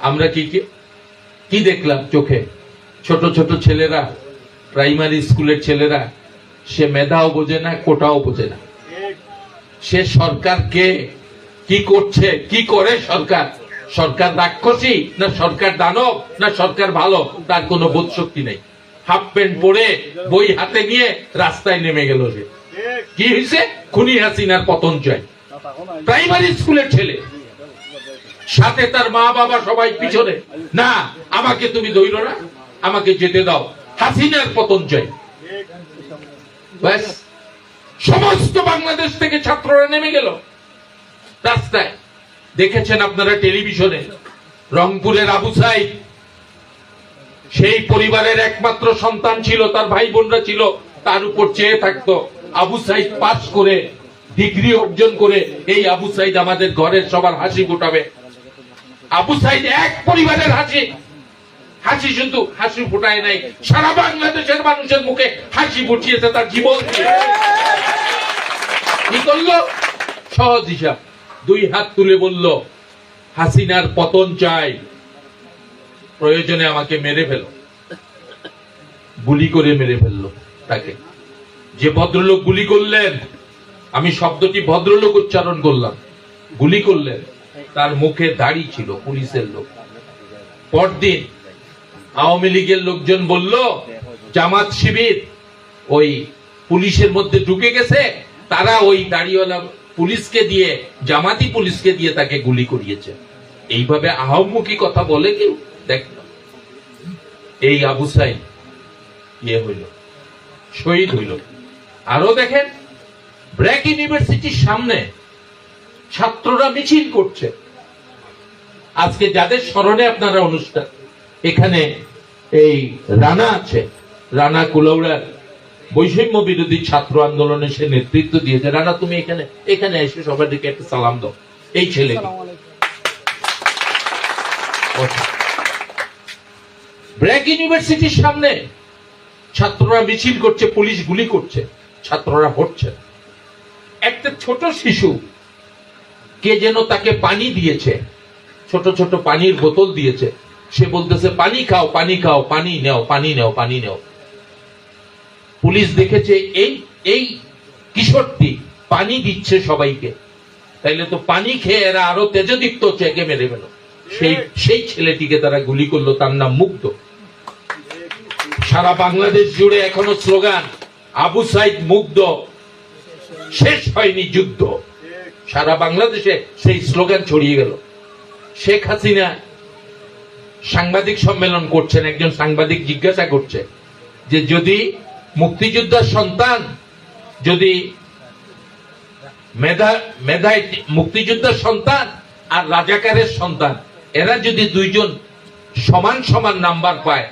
আমরা কি কি কি দেখলাম চোখে? ছোট ছোট ছেলেরা প্রাইমারি স্কুলের ছেলেরা সে মেধাও বোঝে না কোটাও বোঝে না। সে সরকারকে কি? করছে? কি করে সরকার? সরকার রাক্ষসী না সরকার দানব না সরকার ভালো? তার কোনো বোধ শক্তি নেই। হাফ প্যান্ট পরে বই হাতে নিয়ে রাস্তায় নেমে গেল সে। কি হয়েছে খুনি হাসিনার পতন চাই প্রাইমারি স্কুলের ছেলে। সাথে তার মা বাবা সবাই পিছনে। না, আমাকে তুমি ধৈর না, আমাকে যেতে দাও। হাসিনার পতন চাই। সমস্ত বাংলাদেশ থেকে ছাত্ররা নেমে গেল। রাস্তায়। দেখেছেন আপনারা টেলিভিশনে, রংপুরের আবু সাইদ। সেই পরিবারের একমাত্র সন্তান ছিল, তার ভাই বোনরা ছিল, তার উপর চেয়ে থাকতো। আবু সাইদ পাস করে, ডিগ্রি অর্জন করে, এই আবু সাইদ আমাদের ঘরের সবার হাসি ফোটাবে। আবু সাইদ এক পরিবারের হাসি। হাসি শুধু হাসি ফোটায় নাই। সারা বাংলাদেশের মানুষের মুখে হাসি ফুটিয়েছে তার জীবন কি করল? সহজ হিসাব। দুই হাত তুলে বলল, হাসিনার পতন চাই। প্রয়োজনে আমাকে মেরে ফেলো। গুলি করে মেরে ফেলল তাকে। যে ভদ্রলোক গুলি করলেন, আমি শব্দটি ভদ্রলোক উচ্চারণ করলাম। গুলি করলেন। তার মুখে দাড়ি ছিল, পুলিশের লোক। পরদিন আওয়ামী লীগের লোকজন বলল, জামাত শিবির ওই পুলিশের মধ্যে ঢুকে গেছে। তারা ওই দাড়িওয়ালা পুলিশকে দিয়ে, জামাতি পুলিশকে দিয়ে তাকে গুলি করিয়েছে। এইভাবে আহমুখী কথা বলে কেউ? দেখ এই আবু সাইদ ইয়ে হইল, শহীদ হইল। আরও দেখেন, ব্র্যাক ইউনিভার্সিটির সামনে ছাত্ররা মিছিল করছে। আজকে যাদের স্মরণে আপনারা অনুষ্ঠান এখানে এই রানা আছে রানা কুলৌড়ার বৈষম্য বিরোধী ছাত্র আন্দোলনে সে নেতৃত্ব দিয়েছে। রানা তুমি এখানে এখানে এসে সবার দিকে একটা সালাম দাও। এই ছেলে ব্র্যাক ইউনিভার্সিটির সামনে ছাত্ররা মিছিল করছে পুলিশ গুলি করছে ছাত্ররা হচ্ছে একটা ছোট শিশু কে যেন তাকে পানি দিয়েছে। ছোট ছোট পানির বোতল দিয়েছে। সে বলতেছে, পানি খাও পানি খাও, পানি নেও পানি নেও পানি নেও। পুলিশ দেখেছে, এই এই কিশোরটি পানি দিচ্ছে সবাইকে। তাইলে তো পানি খেয়ে এরা আরও তেজদীপ্ত একে মেরে ফেলো। সেই সেই ছেলেটিকে তারা গুলি করল, তার নাম মুগ্ধ। সারা বাংলাদেশ জুড়ে এখনও স্লোগান, আবু সাইদ মুগ্ধ, শেষ হয়নি যুদ্ধ। সারা বাংলাদেশে সেই স্লোগান ছড়িয়ে গেল। শেখ হাসিনা সাংবাদিক সম্মেলন করছেন, একজন সাংবাদিক জিজ্ঞাসা করছে যে যদি মুক্তিযোদ্ধার সন্তান, যদি মেধা, মেধায় মুক্তিযোদ্ধার সন্তান আর রাজাকারের সন্তান, এরা যদি দুইজন সমান সমান নাম্বার পায়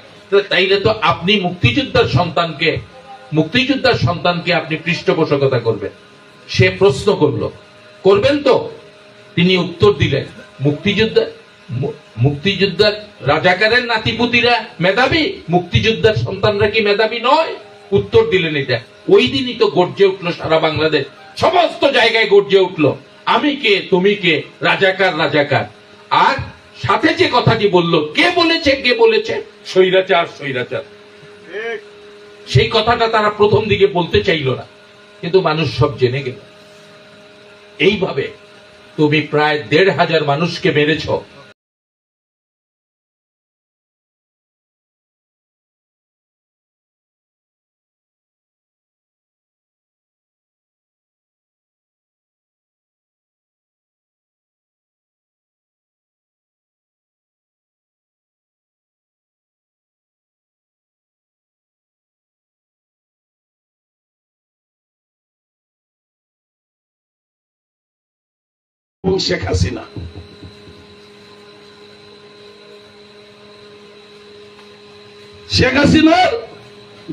তাইলে তো আপনি মুক্তিযোদ্ধার সন্তানকে মুক্তিযোদ্ধার সন্তানকে আপনি পৃষ্ঠপোষকতা করবেন। সে প্রশ্ন করল। করবেন তো? তিনি উত্তর দিলেন মুক্তিযোদ্ধা মুক্তিযোদ্ধার রাজাকারের নাতিপুতিরা মেধাবী মুক্তিযোদ্ধার সন্তানরা কি মেধাবী নয়? উত্তর দিলেন এটা। ওই দিনই তো গর্জে উঠল সারা বাংলাদেশ। সমস্ত জায়গায় গর্জে উঠল আমি কে? তুমি কে? রাজাকার রাজাকার। আর সাথে যে কথাটি বলল কে বলেছে কে বলেছে? স্বৈরাচার স্বৈরাচার। সেই কথাটা তারা প্রথম দিকে বলতে চাইল না কিন্তু মানুষ সব জেনে গেল। এইভাবে তুমি প্রায় দেড় হাজার মানুষকে মেরেছ। এবং শেখ হাসিনা। শেখ হাসিনার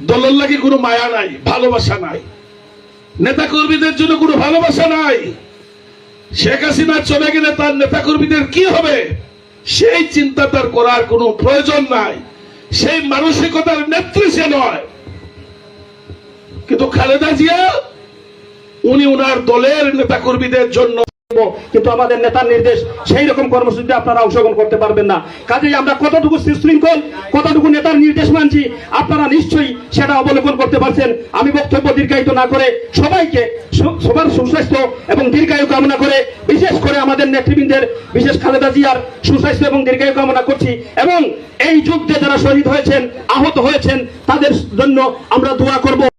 দলের লাগে কোনো মায়া নাই, ভালোবাসা নাই। নেতা কর্মীদের জন্য কোনো ভালোবাসা নাই। শেখ হাসিনা চলে গেলে তার নেতা কর্মীদের কি হবে? সেই চিন্তা তার করার কোনো প্রয়োজন নাই। সেই মানসিকতার নেত্রী সে নয়। কিন্তু খালেদা জিয়া, উনি ওনার দলের নেতা কর্মীদের জন্য কিন্তু আমাদের নেতার নির্দেশ, সেই রকম কর্মসূচিতে আপনারা অংশগ্রহণ করতে পারবেন না। কাজেই আমরা কতটুকু সুশৃঙ্খল কতটুকু নেতার নির্দেশ মানছি, আপনারা নিশ্চয়ই সেটা অবলোকন করতে পারছেন। আমি বক্তব্য দীর্ঘায়িত না করে সবাইকে সবার সুস্বাস্থ্য এবং দীর্ঘায়ু কামনা করে, বিশেষ করে আমাদের নেতৃবৃন্দের, বিশেষ খালেদা জিয়ার সুস্বাস্থ্য এবং দীর্ঘায়ু কামনা করছি এবং এই যুদ্ধে যারা শহীদ হয়েছেন, আহত হয়েছেন, তাদের জন্য আমরা দোয়া করব।